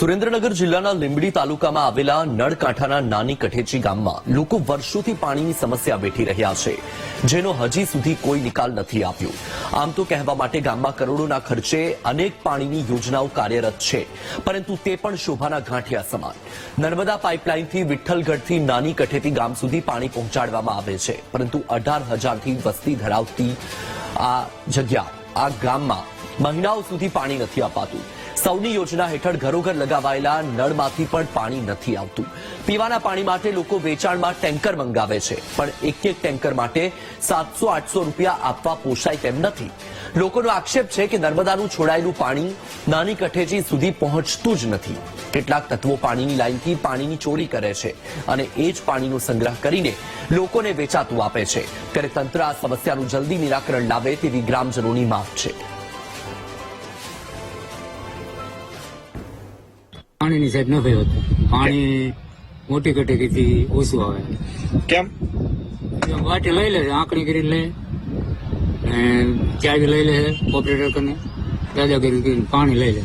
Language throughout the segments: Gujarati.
સુરેન્દ્રનગર જિલ્લાના લીંબડી તાલુકામાં આવેલા નળકાંઠાના નાની કઠેચી ગામમાં લોકો વર્ષોથી પાણીની સમસ્યા વેઠી રહ્યા છે, જેનો હજી સુધી કોઈ નિકાલ નથી આવ્યો. આમ તો કહેવા માટે ગામમાં કરોડોના ખર્ચે અનેક પાણીની યોજનાઓ કાર્યરત છે, પરંતુ તે પણ શોભાના ગાંઠિયા સમાન. નર્મદા પાઇપલાઇનથી વિઠ્ઠલગઢથી નાની કઠેતી ગામ સુધી પાણી પહોંચાડવામાં આવે છે, પરંતુ અઢાર હજારથી વસ્તી ધરાવતી આ જગ્યા, આ ગામમાં મહિનાઓ સુધી પાણી નથી અપાતું. સૌની યોજના હેઠળ ઘરોઘર લગાવાયેલા નળમાંથી પણ પાણી નથી આવતું. પીવાના પાણી માટે લોકો વેચાણમાં ટેન્કર મંગાવે છે, પણ એક એક ટેન્કર માટે સાતસો આઠસો રૂપિયા આપવા પોષાય તેમ નથી. લોકોનો આક્ષેપ છે કે નર્મદાનું છોડાયેલું પાણી નાની કઠેજી સુધી પહોંચતું જ નથી. કેટલાક તત્વો પાણીની લાઈનથી પાણીની ચોરી કરે છે અને એ જ પાણીનો સંગ્રહ કરીને લોકોને વેચાતું આપે છે. ત્યારે તંત્ર આ સમસ્યાનું જલ્દી નિરાકરણ લાવે તેવી ગ્રામજનોની માંગ છે. પાણીની સાહેબ નથી હોતું. પાણી મોટી કટેકીથી ઓછું આવે. કેમ? વાટી લઈ લે છે આંકડી કરી લે ચાવી લઈ લે ઓપરેટર કરીને દાદાગીરી કરીને પાણી લઈ લે.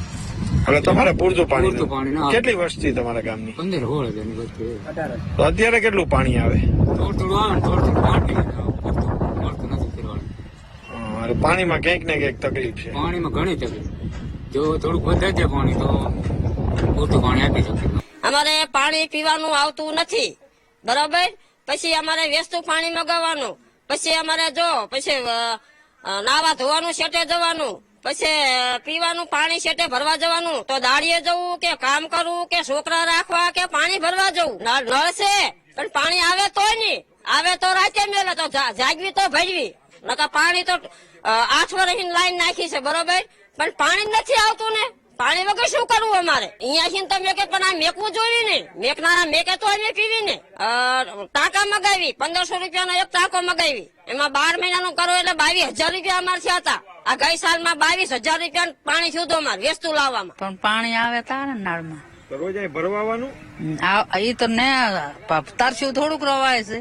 હવે તમારે પૂરતું પાણી પાણી. કેટલી વસ્તી તમારા ગામની? પંદર હોળ એની વસ્તુ તો અત્યારે કેટલું પાણી આવે? થોડું થોડું આવે થોડું થોડું પાણી પાણીમાં ક્યાંક ને ક્યાંક તકલીફ છે. પાણીમાં ઘણી તકલીફ. જો થોડુંક વધારે છે પાણી તો પૂરતું પાણી આપી શકીએ અમારે પાણી પીવાનું આવતું નથી. બરાબર? પછી અમારે વેસ્તું પાણી મગાવવાનું. પછી અમારે જો, પછી નાવા ધોવાનું શેટે જવાનું. પછી પીવાનું પાણી શેટે ભરવા જવાનું. તો દાળીએ જવું કે કામ કરવું કે છોકરા રાખવા કે પાણી ભરવા જવું? નળ છે, પણ પાણી આવે તોય નહીં. આવે તો રાતે મેલે, તો જાગવી તો ભજવી નકા પાણી તો આઠ વર્ષની લાઈન નાખી છે, બરોબર? પણ પાણી નથી આવતું ને. પાણી વગર શું કરવું અમારે? અહીંયા થી તમે કે પણ આ મેકવું જોયું ને. મેકનારા મેકે તો અમે પીવી ને. ટાંકા મગાવી પંદરસો રૂપિયાનો એક ટાંકો મગાવી. એમાં બાર મહિનાનું કરો એટલે બાવીસ હજાર રૂપિયા અમારે થયા હતા. આ ગઈ સાલમાં બાવીસ હજાર રૂપિયા પાણી થયું અમારે વેસ્તુ લાવવામાં. પણ પાણી આવે તારે ને નળમાં? રોજ અહીં એ તો ને તરસ્યું થોડુંક રવાય છે?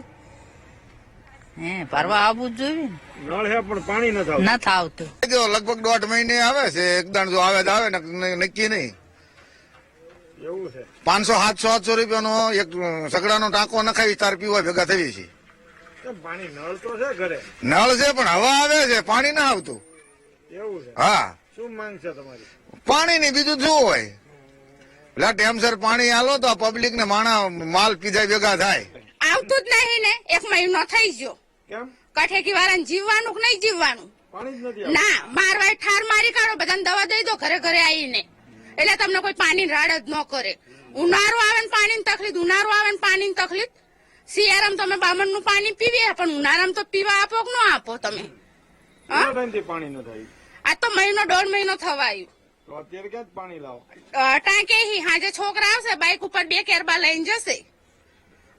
હે ભરવા આવવું જ જોઈએ નળ પણ પાણી જો લગભગ દોઢ મહિને આવે છે એક દાણ જો આવે તો આવે નક્કી નહીં. એવું છે. પાંચસો સાતસો સાતસો રૂપિયાનો એક સગડાનો ટાંકો નખાવી તાર પીવા ભેગા થઈ છે પાણી નળ તો છે ઘરે? નળ છે પણ હવા આવે છે પાણી ના આવતું. એવું છે. હા. શું માંગ છે તમારી? પાણી ની બીજું શું હોય? એટલે ટેમસર પાણી આલો તો પબ્લિક ને માણા માલ પીધા ભેગા થાય. આવતું જ નહીં ને એક મહિનો થઈ ગયો. કઠેકી વાળાને જીવવાનું કે નહીં જીવવાનું? પાણી ના મારવાય ઠાર મારી કાઢો બધાને દવા દઈ દો ઘરે ઘરે આવીને. એટલે તમને કોઈ પાણી રાડ જ ન કરે. ઉનાળો આવે ને પાણીની તકલીફ ઉનાળો આવે ને પાણીની તકલીફ. શિયાળામાં તમે બામણનું પાણી પીવીએ પણ ઉનાળામાં તો પીવા આપો કે ન આપો તમે? પાણી આ તો મહિનો દોઢ મહિનો થવા આવ્યું અત્યારે ક્યાં પાણી લાવો? ટાંકે હાજે છોકરા આવશે બાઇક ઉપર બે કેરબા લઈને જશે.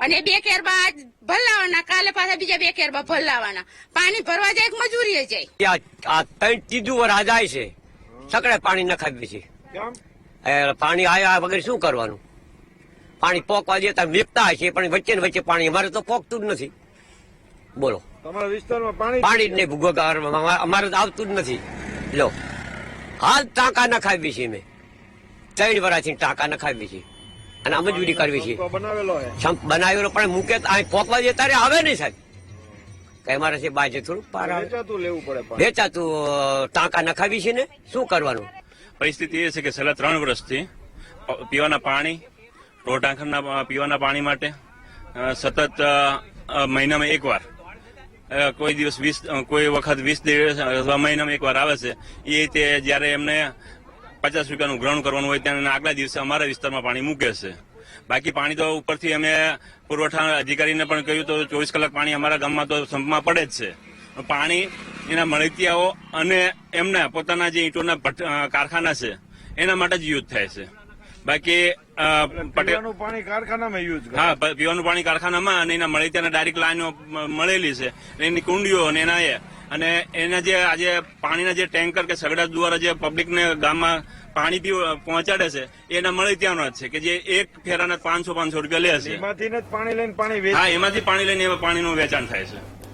અને બે કેરબા ભલાવાના કાલે પાછા બીજા બે કેરબા ભલાવાના પાણી ભરવા જાય મજૂરી જાય? ત્યાં આ ત્રણ ત્રીજું વર આ જાય છે. સકડે પાણી નખાવી છે. પાણી આયા વગર શું કરવાનું? પાણી પોકવા દેતા વેચતા છે પણ વચ્ચે ને વચ્ચે પાણી અમારે તો પોકતું જ નથી. બોલો. તમારા વિસ્તારમાં પાણી પાણી જ નહીં ભૂગોળ અમારે તો આવતું જ નથી. લો. હાલ ટાંકા નખાવી છે મેં ત્રણ વરાથી ટાંકા નખાવી છે. અને આમ કરવી છે. કરવી બનાવેલો છે બનાવેલો પણ મૂકે તો અહીં પોકવા દે તારે આવે નહીં સાહેબ. કઈ મારે છે બાજે થોડું પાર વેચાતું લેવું પડે વેચાતું ટાંકા નખાવી છે ને? શું કરવાનું? પરિસ્થિતિ એ છે કે છેલ્લા ત્રણ વર્ષથી પીવાના પાણી રોડ પીવાના પાણી માટે સતત મહિનામાં એકવાર કોઈ દિવસ વીસ કોઈ વખત વીસ દિવસ અથવા મહિનામાં એકવાર આવે છે. એ તે જ્યારે એમને પચાસ રૂપિયાનું ગ્રહણ કરવાનું હોય ત્યાં આગલા દિવસે અમારા વિસ્તારમાં પાણી મૂકે છે. બાકી પાણી તો ઉપરથી અમે પુરવઠા અધિકારીને પણ કહ્યું તો ચોવીસ કલાક પાણી અમારા ગામમાં તો સંપમાં પડે જ છે. પાણી એના મળતિયાઓ અને એમના પોતાના જે ઈંટોના કારખાના છે એના માટે જ યુઝ થાય છે. બાકી પીવાનું પાણી કારખાનામાં યુઝ હા પીવાનું પાણી કારખાનામાં અને એના મળતિયાના ડાયરેક્ટ લાઈનો મળેલી છે. એની કુંડીઓ અને એના અને એના જે આજે પાણીના જે ટેન્કર કે સગડા દ્વારા જે પબ્લિકને ગામમાં પાણી પી પહોંચાડે છે એના ત્યાંનો જ છે કે જે એક ફેરાના પાંચસો પાંચસો રૂપિયા લે છે. એમાંથી પાણી લઈને પાણી હા એમાંથી પાણી લઈને પાણીનું વેચાણ થાય છે.